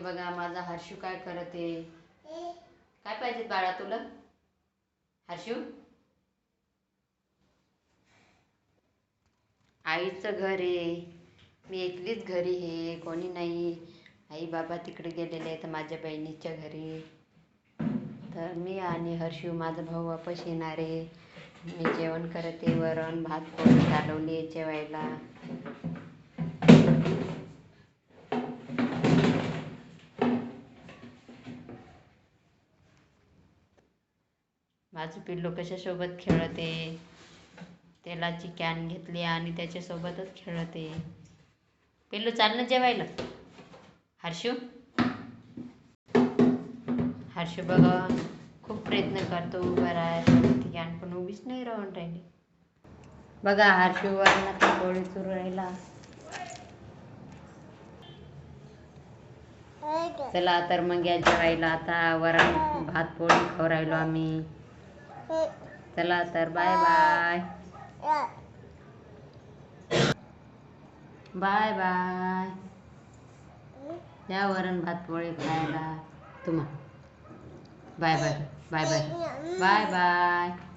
बघा माझा हर्षू काय करत आहे? काय पाहिजे बाळा तुला? हर्षू? आईचं घर आहे. मी एकलीच घरी आहे कोणी नाही. आई बाबा तिकडे गेलेले आहेत माझ्या बहिणीच्या घरी. तर मी आणि हर्षू माझा भाऊ वापस येणार आहे. मी जेवण करते वरण भात पोळी चालवली जेवायला. माझं पिल्लू कशासोबत खेळते? तेलाची कॅन घेतली आणि त्याच्यासोबतच खेळते. पिल्लू चाल ना जेवायला. हर्षू? हर्षू बघा खूप प्रयत्न करतो उभा राहायला. ती कॅन पण उभीच नाही राहून राहिली. बघा हर्षू तर पोळी सुरू राहिला. चला तर मग या जेवायला. आता वरण भात पोळी खाऊ राहिलो आम्ही. चला तर बाय बाय. Bye bye. या वरण भात पोळी खायला. तुम्हा. Bye bye. Bye bye. Bye bye.